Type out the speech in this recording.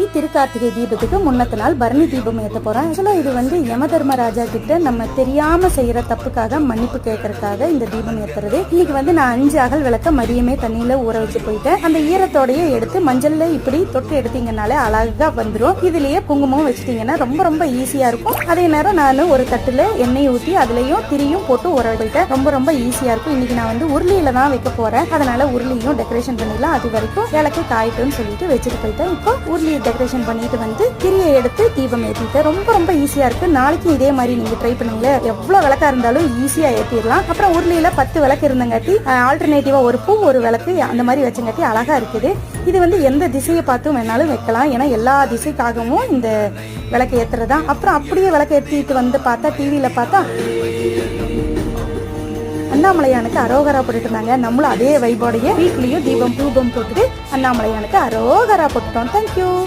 இ திருக்கார்த்திகை தீபத்துக்கு முன்னத்த நாள் பரணி தீபம் ஏத்த போறேன். ஆக்சுவலா இது வந்து யம தர்மராஜா கிட்ட நம்ம தெரியாம செய்யற தப்புக்காக மன்னிப்பு கேட்கறதுக்காக இந்த தீபம் ஏத்துறது. இன்னைக்கு வந்து நான் அஞ்சு அகல் விளக்க மதியமே தண்ணியில ஊற வச்சு போயிட்டேன். அந்த ஈரத்தோடைய எடுத்து மஞ்சள்ல இப்படி தொட்டு எடுத்தீங்கனாலே அழகா வந்துடும் இதுலயே குங்குமம் வச்சுட்டீங்கன்னா ரொம்ப ரொம்ப ஈஸியா இருக்கும். அதே நேரம் நான் ஒரு தட்டுல எண்ணெய் ஊத்தி அதுலயும் திரியும் போட்டு ஊற வைட்டேன் ரொம்ப ரொம்ப ஈஸியா இருக்கும். இன்னைக்கு நான் வந்து உருளியில தான் வைக்க போறேன். அதனால உருளியும் டெக்கரேஷன் பண்ணிடலாம். அது வரைக்கும் விளக்கு காயிட்டுன்னு சொல்லிட்டு வச்சுட்டு போயிட்டேன். இப்போ உருளி டெக்கரேஷன் பண்ணிட்டு வந்து கிரியை எடுத்து தீபம் ஏற்றிட்டு ரொம்ப ரொம்ப ஈஸியா இருக்கு. நாளைக்கு இதே மாதிரி நீங்க ட்ரை பண்ணுங்களேன் எவ்வளவு விளக்கா இருந்தாலும் ஈஸியா ஏற்றிடலாம் அப்புறம் உருளியில பத்து விளக்கு இருந்தங்காட்டி ஆல்டர்னேட்டிவா ஒரு பூ ஒரு விளக்கு அந்த மாதிரி வச்சங்காட்டி அழகா இருக்குது. இது வந்து எந்த திசையை பார்த்தும் வேணாலும் வைக்கலாம். ஏன்னா எல்லா திசைக்காகவும் இந்த விளக்கு ஏத்துறதா. அப்புறம் அப்படியே விளக்கு ஏற்றிட்டு வந்து பார்த்தா டிவியில பார்த்தா அண்ணாமலையானுக்கு அரோகரா போட்டுட்டு இருந்தாங்க. நம்மளும் அதே வைபோடைய வீட்லயும் தீபம் தூபம் போட்டுட்டு அண்ணாமலையானுக்கு அரோகரா போட்டுட்டோம். தேங்க்யூ